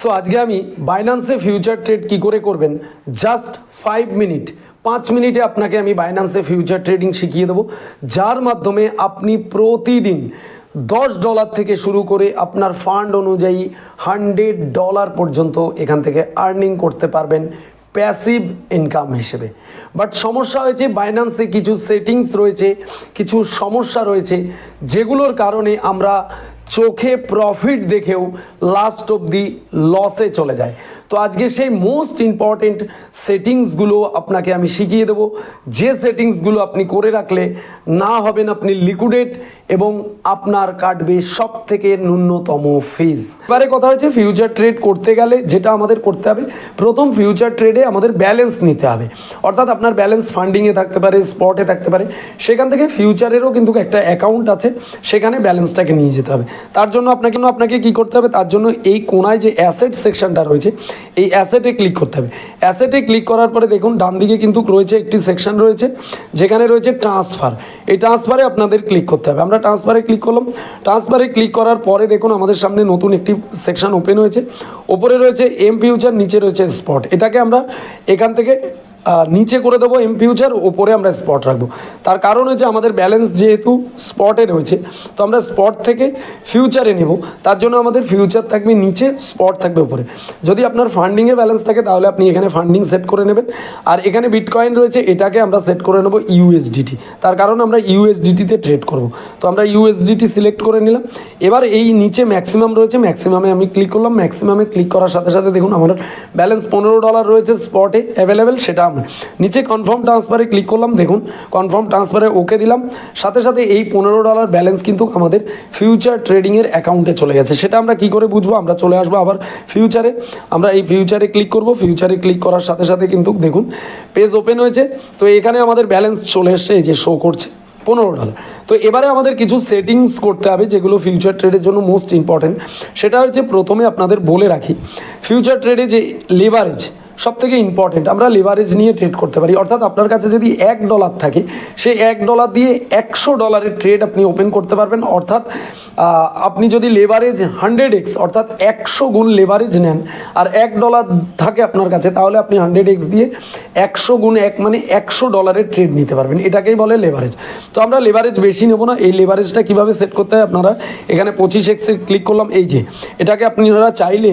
So আজকে আমি বাইন্যান্সে future trade কি করে করবেন? জাস্ট ফাইভ মিনিট পাঁচ মিনিটে আপনাকে আমি বাইন্যান্সে ফিউচার ট্রেডিং শিখিয়ে দেবো। যার মাধ্যমে আপনি প্রতিদিন দশ ডলার থেকে শুরু করে আপনার ফান্ড অনুযায়ী হান্ড্রেড ডলার পর্যন্ত এখান থেকে আর্নিং করতে পারবেন প্যাসিভ ইনকাম হিসেবে। বাট সমস্যা হয়েছে বাইন্যান্সে কিছু সেটিংস রয়েছে, কিছু সমস্যা রয়েছে, যেগুলোর কারণে আমরা চোখে প্রফিট দেখেও লাস্ট অবধি লসে চলে যায়। তো আজকে সেই মোস্ট ইম্পর্টেন্ট সেটিংসগুলো আপনাকে আমি শিখিয়ে দেবো। যে সেটিংসগুলো আপনি করে রাখলে না হবেন আপনি লিকুইডেট এবং আপনার কাটবে সব থেকে ন্যূনতম ফিজ এবারে কথা হচ্ছে ফিউচার ট্রেড করতে গেলে যেটা আমাদের করতে হবে, প্রথম ফিউচার ট্রেডে আমাদের ব্যালেন্স নিতে হবে। অর্থাৎ আপনার ব্যালেন্স ফান্ডিংয়ে থাকতে পারে স্পটে থাকতে পারে, সেখান থেকে ফিউচারেরও কিন্তু একটা অ্যাকাউন্ট আছে, সেখানে ব্যালেন্সটাকে নিয়ে যেতে হবে। তার জন্য আপনাকে আপনাকে কি করতে হবে? তার জন্য এই কোনায় যে অ্যাসেট সেকশনটা রয়েছে এই অ্যাসেটে ক্লিক করতে হবে। অ্যাসেটে ক্লিক করার পরে দেখুন, ডান দিকে কিন্তু রয়েছে একটি সেকশন রয়েছে, যেখানে রয়েছে ট্রান্সফার এই ট্রান্সফারে আপনাদের ক্লিক করতে হবে। আমরা ট্রান্সফারে ক্লিক করলাম। ট্রান্সফারে ক্লিক করার পরে দেখুন, আমাদের সামনে নতুন একটি সেকশন ওপেন হয়েছে। ওপরে রয়েছে এম ফিউচার নিচে রয়েছে স্পট এটাকে আমরা এখান থেকে নিচে করে দেবো এম ফিউচার ওপরে আমরা স্পট রাখব। তার কারণ হচ্ছে আমাদের ব্যালেন্স যেহেতু স্পটে রয়েছে, তো আমরা স্পট থেকে ফিউচারে নেব। তার জন্য আমাদের ফিউচার থাকবে নিচে স্পট থাকবে উপরে। যদি আপনার ফান্ডিংয়ে ব্যালেন্স থাকে, তাহলে আপনি এখানে ফান্ডিং সেট করে নেবেন। আর এখানে বিটকয়েন রয়েছে, এটাকে আমরা সেট করে নেব ইউএসডিটি তার কারণ আমরা ইউএসডিটিতে ট্রেড করব। তো আমরা ইউএসডিটি সিলেক্ট করে নিলাম। এবার এই নিচে ম্যাক্সিমাম রয়েছে ম্যাক্সিমামে আমি ক্লিক করলাম। ম্যাক্সিমামে ক্লিক করার সাথে সাথে দেখুন, আমার ব্যালেন্স পনেরো ডলার রয়েছে স্পটে অ্যাভেলেবেল সেটা আমরা নিচে কনফার্ম ট্রান্সফারে ক্লিক করলাম, দেখুন কনফার্ম ট্রান্সফারে ওকে দিলাম। সাথে সাথে এই পনেরো ডলার ব্যালেন্স কিন্তু আমাদের ফিউচার ট্রেডিংয়ের অ্যাকাউন্টে চলে গেছে। সেটা আমরা কি করে বুঝব? আমরা চলে আসব আবার ফিউচারে আমরা এই ফিউচারে ক্লিক করব। ফিউচারে ক্লিক করার সাথে সাথে কিন্তু দেখুন পেজ ওপেন হয়েছে। তো এখানে আমাদের ব্যালেন্স চলে এসছে, এই যে শো করছে, পনেরো ডলার তো এবারে আমাদের কিছু সেটিংস করতে হবে, যেগুলো ফিউচার ট্রেডের জন্য মোস্ট ইম্পর্টেন্ট সেটা হচ্ছে প্রথমে আপনাদের বলে রাখি ফিউচার ট্রেডে যে লেভারেজ সব থেকে ইম্পর্টেন্ট আমরা লেভারেজ নিয়ে ট্রেড করতে পারি। অর্থাৎ আপনার কাছে যদি এক ডলার থাকে, সেই এক ডলার দিয়ে একশো ডলারের ট্রেড আপনি ওপেন করতে পারবেন। অর্থাৎ আপনি যদি লেভারেজ হান্ড্রেড এক্স অর্থাৎ একশো গুণ লেভারেজ নেন, আর এক ডলার থাকে আপনার কাছে, তাহলে আপনি হান্ড্রেড এক্স দিয়ে একশো গুণ এক মানে একশো ডলারের ট্রেড নিতে পারবেন। এটাকেই বলে লেভারেজ তো আমরা লেভারেজ বেশি নেব না। এই লেভারেজটা কীভাবে সেট করতে হয় আপনারা? এখানে পঁচিশ এক্সে ক্লিক করলাম, এই যে, এটাকে আপনারা চাইলে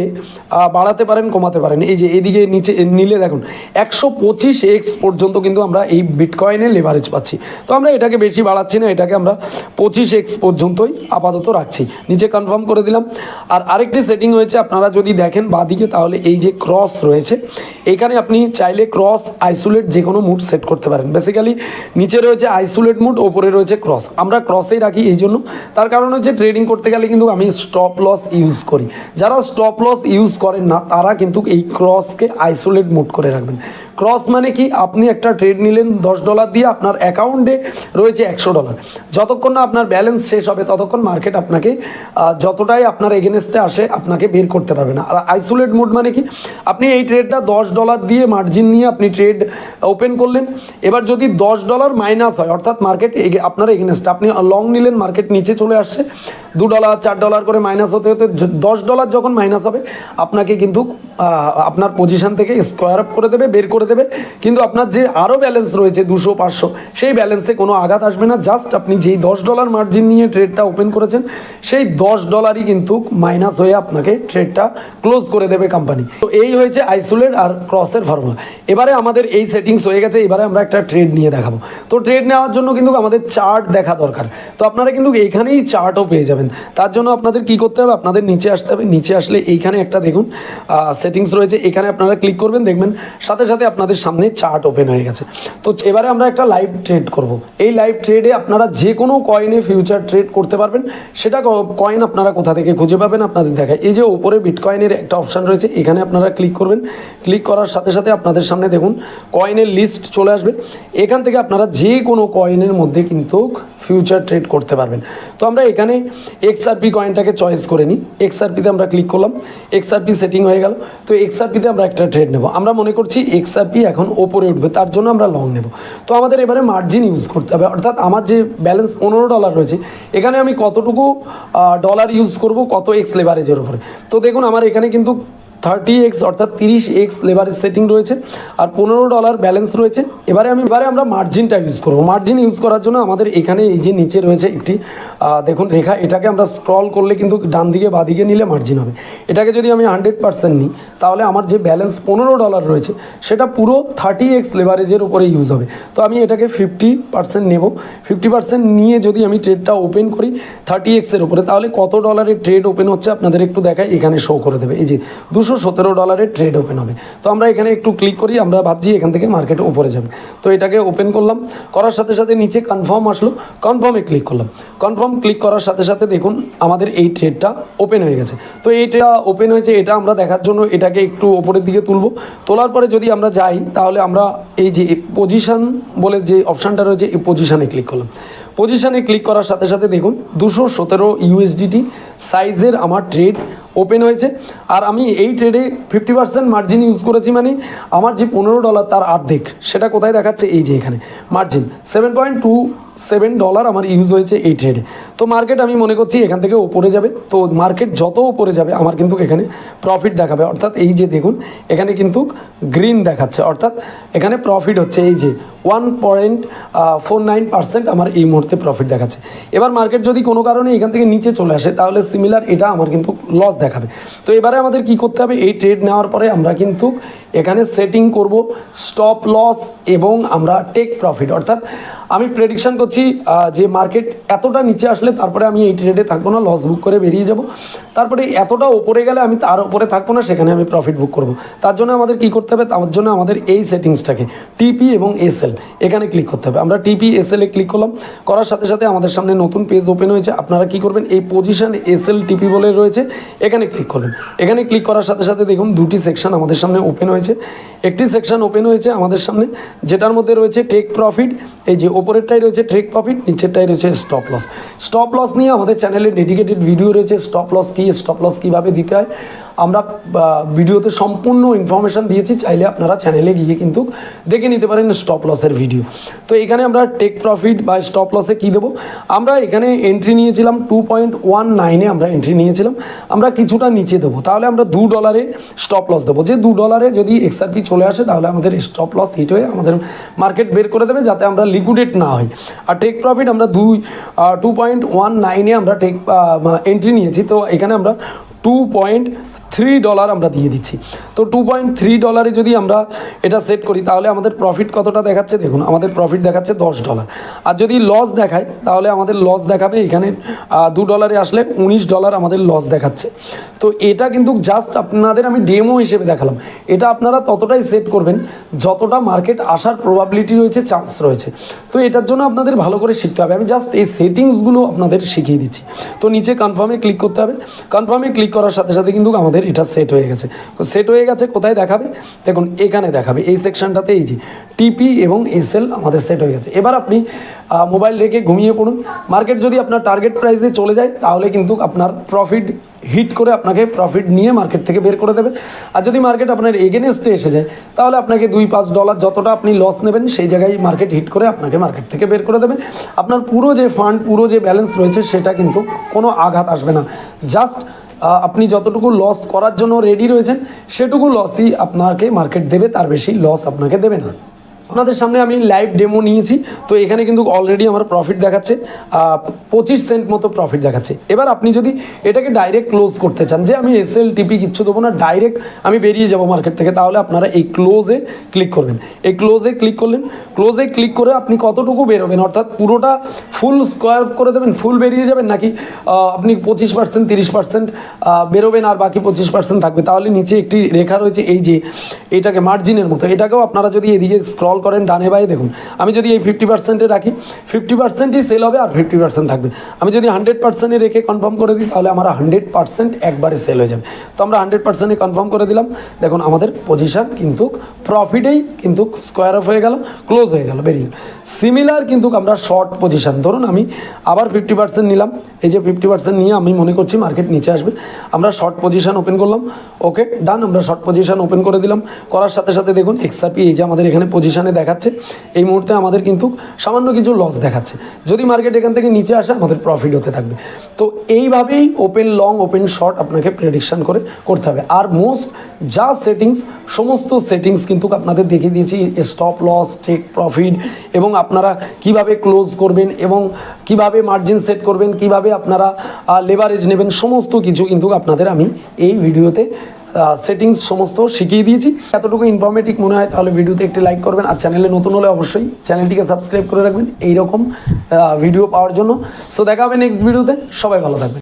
বাড়াতে পারেন, কমাতে পারেন। এই যে, এদিকে নিচে নিলে দেখুন, একশো পঁচিশ এক্স পর্যন্ত কিন্তু আমরা এই বিটকয়েনে লেভারেজ পাচ্ছি। তো আমরা এটাকে বেশি বাড়াচ্ছি না, এটাকে আমরা পঁচিশ এক্স পর্যন্তই আপাতত রাখছি। নিচে কনফার্ম করে দিলাম। আর আরেকটি সেটিং হয়েছে, আপনারা যদি দেখেন বাদিকে, তাহলে এই যে ক্রস রয়েছে, এখানে আপনি চাইলে ক্রস আইসোলেট যে কোনো মুড সেট করতে পারেন। বেসিক্যালি নিচে রয়েছে আইসোলেট মুড ওপরে রয়েছে ক্রস আমরা ক্রসেই রাখি এই জন্য। তার কারণ হচ্ছে ট্রেডিং করতে গেলে কিন্তু আমি স্টপ লস ইউজ করি। যারা স্টপ লস ইউজ করেন না, তারা কিন্তু এই ক্রসকে আইসোলেট মুড করে রাখবেন। ক্রস মানে কি? আপনি একটা ট্রেড নিলেন, দশ ডলার দিয়ে আপনার অ্যাকাউন্টে রয়েছে একশো ডলার যতক্ষণ না আপনার ব্যালেন্স শেষ হবে, ততক্ষণ মার্কেট আপনাকে যতটাই আপনার এগেনস্টে আসে, আপনাকে বের করতে পারবে না। আর আইসোলেট মোড মানে কি? আপনি এই ট্রেডটা দশ ডলার দিয়ে মার্জিন নিয়ে আপনি ট্রেড ওপেন করলেন। এবার যদি দশ ডলার মাইনাস হয়, অর্থাৎ মার্কেট আপনার এগেনস্টে আপনি লং নিলেন মার্কেট নিচে চলে আসছে, দু ডলার চার ডলার করে মাইনাস হতে হতে দশ ডলার যখন মাইনাস হবে, আপনাকে কিন্তু আপনার পজিশন থেকে স্কোয়ার আপ করে দেবে, বের করে দেবে কিন্তু আপনার যে আরও ব্যালেন্স রয়েছে দুশো, পাঁচশো, সেই ব্যালেন্সে কোনো আঘাত আসবে না। জাস্ট আপনি যেই দশ ডলার মার্জিন নিয়ে ট্রেডটা ওপেন করেছেন, সেই দশ ডলারই কিন্তু মাইনাস হয়ে আপনাকে ট্রেডটা ক্লোজ করে দেবে কোম্পানি তো এই হয়েছে আইসোলেট আর ক্রসের ফর্মুলা এবারে আমাদের এই সেটিংস হয়ে গেছে, এবারে আমরা একটা ট্রেড নিয়ে দেখাবো। তো ট্রেড নেওয়ার জন্য কিন্তু আমাদের চার্ট দেখা দরকার। তো আপনারা কিন্তু এইখানেই চার্টও পেয়ে যাবেন। তার জন্য আপনাদের কি করতে হবে? আপনাদের নিচে আসতে হবে। নিচে আসলে এইখানে একটা দেখুন সেটিংস রয়েছে। এখানে আপনারা ক্লিক করবেন, দেখবেন, সাথে সাথে আপনাদের সামনে চার্ট ওপেন হয়ে গেছে। তো এবারে আমরা একটা লাইভ ট্রেড করব। এই লাইভ ট্রেডে আপনারা যে কোনো কয়েনে ফিউচার ট্রেড করতে পারবেন। সেটা কয়েন আপনারা কোথা থেকে খুঁজে পাবেন আপনাদের দেখায়। এই যে ওপরে বিটকয়েনের একটা অপশান রয়েছে, এখানে আপনারা ক্লিক করবেন। ক্লিক করার সাথে সাথে আপনাদের সামনে দেখুন কয়েনের লিস্ট চলে আসবে। এখান থেকে আপনারা যে কোনো কয়েনের মধ্যে কিন্তু ফিউচার ট্রেড করতে পারবেন। তো আমরা এখানে এক্সআরপি কয়েনটাকে চয়েস করে নিই। এক্সআরপিতে আমরা ক্লিক করলাম। এক্সআরপি সেটিং হয়ে গেল। তো এক্সআরপিতে আমরা একটা ট্রেড নেব। আমরা মনে করছি এক্সআরপি এখন ওপরে উঠবে, তার জন্য আমরা লং নেব। তো আমাদের এবারে মার্জিন ইউজ করতে হবে। অর্থাৎ আমার যে ব্যালেন্স পনেরো ডলার রয়েছে, এখানে আমি কতটুকু ডলার ইউজ করব, কত এক্স লেভারেজের উপরে। তো দেখুন, আমার এখানে কিন্তু থার্টি এক্স অর্থাৎ তিরিশ এক্স লেবারেজ সেটিং রয়েছে আর পনেরো ডলার ব্যালেন্স রয়েছে। এবারে আমি এবারে আমরা মার্জিনটা ইউজ করব। মার্জিন ইউজ করার জন্য আমাদের এখানে এই যে নিচে রয়েছে একটি দেখুন রেখা, এটাকে আমরা স্ক্রল করলে কিন্তু ডান দিকে বা দিকে নিলে মার্জিন হবে। এটাকে যদি আমি হান্ড্রেড পার্সেন্ট নিই, তাহলে আমার যে ব্যালেন্স পনেরো ডলার রয়েছে, সেটা পুরো থার্টি এক্স লেভারেজের উপরে ইউজ হবে। তো আমি এটাকে ফিফটি পার্সেন্ট নেব। ফিফটি পার্সেন্ট নিয়ে যদি আমি ট্রেডটা ওপেন করি থার্টি এক্সের উপরে, তাহলে কত ডলারের ট্রেড ওপেন হচ্ছে আপনাদের একটু দেখায় এখানে শো করে দেবে। এই যে দুশো সতেরো ডলারের ট্রেড ওপেন হবে। তো আমরা এখানে একটু ক্লিক করি, আমরা ভাবছি এখান থেকে মার্কেট উপরে যাবে। তো এটাকে ওপেন করলাম। করার সাথে সাথে নিচে কনফার্ম আসলো। কনফার্মে ক্লিক করলাম। কনফার্ম ক্লিক করার সাথে সাথে দেখুন, আমাদের এই ট্রেডটা ওপেন হয়ে গেছে। তো এইটা ওপেন হয়েছে, এটা আমরা দেখার জন্য এটাকে একটু ওপরের দিকে তুলবো। তোলার পরে যদি আমরা যাই, তাহলে আমরা এই যে পজিশান বলে যে অপশানটা রয়েছে, এই পজিশানে ক্লিক করলাম। পজিশানে ক্লিক করার সাথে সাথে দেখুন দুশো সতেরো ইউএসডিটি সাইজের আমার ট্রেড ওপেন হয়েছে। আর আমি এই ট্রেডে ফিফটি পার্সেন্ট মার্জিন ইউজ করেছি মানে আমার যে পনেরো ডলার তার অর্ধেক, সেটা কোথায় দেখাচ্ছে? এই যে এখানে। Margin seven point two seven dollar আমার ইউজ হয়েছে এই ট্রেডে তো মার্কেট আমি মনে করছি এখান থেকে ওপরে যাবে। তো মার্কেট যত ওপরে যাবে, আমার কিন্তু এখানে প্রফিট দেখাবে। অর্থাৎ এই যে দেখুন, এখানে কিন্তু গ্রিন দেখাচ্ছে। অর্থাৎ এখানে প্রফিট হচ্ছে এই যে one point four nine percent আমার এই মুহূর্তে প্রফিট দেখাচ্ছে। এবার মার্কেট যদি কোনো কারণে এখান থেকে নিচে চলে আসে, তাহলে সিমিলার এটা আমার কিন্তু লস দেখাবে। তো এবারে আমাদের কি করতে হবে? এই ট্রেড নেওয়ার পরে আমরা কিন্তু এখানে সেটিং করব স্টপ লস এবং আমরা টেক প্রফিট অর্থাৎ আমি প্রেডিকশান করছি যে মার্কেট এতটা নিচে আসলে তারপরে আমি এই ট্রেডে থাকব না লস বুক করে বেরিয়ে যাব। তারপরে এতটা ওপরে গেলে আমি তার ওপরে থাকব না, সেখানে আমি প্রফিট বুক করব। তার জন্য আমাদের কি করতে হবে? তার জন্য আমাদের এই সেটিংসটাকে টিপি এবং এসএল এখানে ক্লিক করতে হবে। আমরা টিপি এসএল এ ক্লিক করলাম। করার সাথে সাথে আমাদের সামনে নতুন পেজ ওপেন হয়েছে। আপনারা কি করবেন? এই পজিশন এসএল টিপি বলে রয়েছে, এখানে ক্লিক করবেন। এখানে ক্লিক করার সাথে সাথে দেখুন, দুটি সেকশন আমাদের সামনে ওপেন হয়েছে। একটি সেকশন ওপেন হয়েছে আমাদের সামনে, যেটার মধ্যে রয়েছে টেক প্রফিট এই যে ওপরেরটাই রয়েছে ট্রেক প্রফিট নিচেরটাই রয়েছে স্টপ লস স্টপ লস নিয়ে আমাদের চ্যানেলে ডেডিকেটেড ভিডিও রয়েছে। স্টপ লস কী? স্টপ লস কীভাবে দিতে হয়? আমরা ভিডিওতে সম্পূর্ণ ইনফরমেশন দিয়েছি, চাইলে আপনারা চ্যানেলে গিয়ে কিন্তু দেখে নিতে পারেন স্টপ লসের ভিডিও তো এখানে আমরা টেক প্রফিট বা স্টপ লসে কী দেবো? আমরা এখানে এন্ট্রি নিয়েছিলাম টু পয়েন্ট ওয়ান নাইনে আমরা এন্ট্রি নিয়েছিলাম। আমরা কিছুটা নিচে দেবো। তাহলে আমরা দু ডলারে স্টপ লস দেবো। যে দু ডলারে যদি এক্সআরপি চলে আসে, তাহলে আমাদের স্টপ লস হিট হয়ে আমাদের মার্কেট বের করে দেবে, যাতে আমরা লিকুইডেট না হই। আর টেক প্রফিট আমরা দুই টু পয়েন্ট ওয়ান নাইনে আমরা টেক এন্ট্রি নিয়েছি। তো এখানে আমরা টু পয়েন্ট থ্রি ডলার আমরা দিয়ে দিচ্ছি। তো টু পয়েন্ট থ্রি ডলারে যদি আমরা এটা সেট করি, তাহলে আমাদের প্রফিট কতটা দেখাচ্ছে? দেখুন, আমাদের প্রফিট দেখাচ্ছে দশ ডলার আর যদি লস দেখায়, তাহলে আমাদের লস দেখাবে এখানে দু ডলারে আসলে উনিশ ডলার আমাদের লস দেখাচ্ছে। তো এটা কিন্তু জাস্ট আপনাদের আমি ডেমো হিসেবে দেখালাম। এটা আপনারা ততটাই সেট করবেন, যতটা মার্কেট আসার প্রবাবিলিটি রয়েছে চান্স রয়েছে। তো এটার জন্য আপনাদের ভালো করে শিখতে হবে। আমি জাস্ট এই সেটিংসগুলো আপনাদের শিখিয়ে দিচ্ছি। তো নিচে কনফার্মে ক্লিক করতে হবে। কনফার্মে ক্লিক করার সাথে সাথে কিন্তু আমাদের এটা সেট হয়ে গেছে। সেট হয়ে গেছে, কোথায় দেখাবে? দেখুন, এখানে দেখাবে। এই সেকশনটাতে এই যে টিপি এবং এসএল আমাদের সেট হয়ে গেছে। এবার আপনি মোবাইল রেখে ঘুমিয়ে পড়ুন। মার্কেট যদি আপনার টার্গেট প্রাইসে চলে যায়, তাহলে কিন্তু আপনার প্রফিট হিট করে আপনাকে প্রফিট নিয়ে মার্কেট থেকে বের করে দেবে। আর যদি মার্কেট আপনার এগেনস্টে এসে যায়, তাহলে আপনাকে দুই পাঁচ ডলার যতটা আপনি লস নেবেন, সেই জায়গায় মার্কেট হিট করে আপনাকে মার্কেট থেকে বের করে দেবে। আপনার পুরো যে ফান্ড পুরো যে ব্যালেন্স রয়েছে, সেটা কিন্তু কোনো আঘাত আসবে না। জাস্ট আপনি যতটুকু লস করার জন্য রেডি রয়েছেন, সেটুকু লসই আপনাকে মার্কেট দেবে, তার বেশি লস আপনাকে দেবে না। আপনাদের সামনে আমি লাইভ ডেমো নিয়েছি, তো এখানে কিন্তু অলরেডি আমার প্রফিট দেখাচ্ছে পঁচিশ সেন্ট মতো প্রফিট দেখাচ্ছে। এবার আপনি যদি এটাকে ডাইরেক্ট ক্লোজ করতে চান, যে আমি এস এল টিপি কিচ্ছু দেবো না ডাইরেক্ট আমি বেরিয়ে যাব মার্কেট থেকে, তাহলে আপনারা এই ক্লোজে ক্লিক করবেন। এই ক্লোজে ক্লিক করলেন ক্লোজে ক্লিক করে আপনি কতটুকু বেরোবেন? অর্থাৎ পুরোটা ফুল স্কোয়ার করে দেবেন ফুল বেরিয়ে যাবেন, নাকি আপনি পঁচিশ পার্সেন্ট তিরিশ পার্সেন্ট বেরোবেন আর বাকি পঁচিশ পার্সেন্ট থাকবে? তাহলে নিচে একটি রেখা রয়েছে, এই যে, এটাকে মার্জিনের মতো। এটাকেও আপনারা যদি এদিকে স্ক্রল করেন ডানে বায়ে দেখুন। আমি যদি এই ফিফটি পার্সেন্টে রাখি ফিফটি পার্সেন্টই সেল হবে আর ফিফটি পার্সেন্ট থাকবে। আমি যদি হান্ড্রেড পার্সেন্টে রেখে কনফার্ম করে দিই, তাহলে আমার হান্ড্রেড পার্সেন্ট একবারে সেল হয়ে যাবে। তো আমরা হান্ড্রেড পার্সেন্টে কনফার্ম করে দিলাম। দেখুন, আমাদের পজিশন কিন্তু প্রফিটেই কিন্তু স্কোয়ার অফ হয়ে গেল ক্লোজ হয়ে গেল বেরিয়ে সিমিলার কিন্তু আমরা শর্ট পজিশন ধরুন, আমি আবার ফিফটি পার্সেন্ট নিলাম। এই যে ফিফটি পার্সেন্ট নিয়ে আমি মনে করছি মার্কেট নিচে আসবে। আমরা শর্ট পজিশন ওপেন করলাম। ওকে ডান আমরা শর্ট পজিশন ওপেন করে দিলাম। করার সাথে সাথে দেখুন এক্সআরপি এই যে আমাদের এখানে পজিশন এখানে দেখাচ্ছে, এই মুহূর্তে আমাদের কিন্তু সামান্য কিছু লস দেখাচ্ছে। যদি মার্কেট এখান থেকে নিচে আসে, আমাদের প্রফিট হতে থাকবে। তো এইভাবেই ওপেন লং ওপেন শর্ট আপনাকে প্রেডিকশন করে করতে হবে। আর মোস্ট যা সেটিংস সমস্ত সেটিংস কিন্তু আপনাদের দেখিয়ে দিয়েছি স্টপ লস টেক প্রফিট এবং আপনারা কীভাবে ক্লোজ করবেন এবং কীভাবে মার্জিন সেট করবেন, কীভাবে আপনারা লেভারেজ নেবেন, সমস্ত কিছু কিন্তু আপনাদের আমি এই ভিডিওতে সেটিংস সমস্ত শিখিয়ে দিয়েছি। এতটুকু ইনফরমেটিভ মনে হয়, তাহলে ভিডিওতে একটি লাইক করবেন। আর চ্যানেলে নতুন হলে অবশ্যই চ্যানেলটিকে সাবস্ক্রাইব করে রাখবেন। এইরকম ভিডিও পাওয়ার জন্য। সো দেখা হবে নেক্সট ভিডিওতে সবাই ভালো থাকবেন।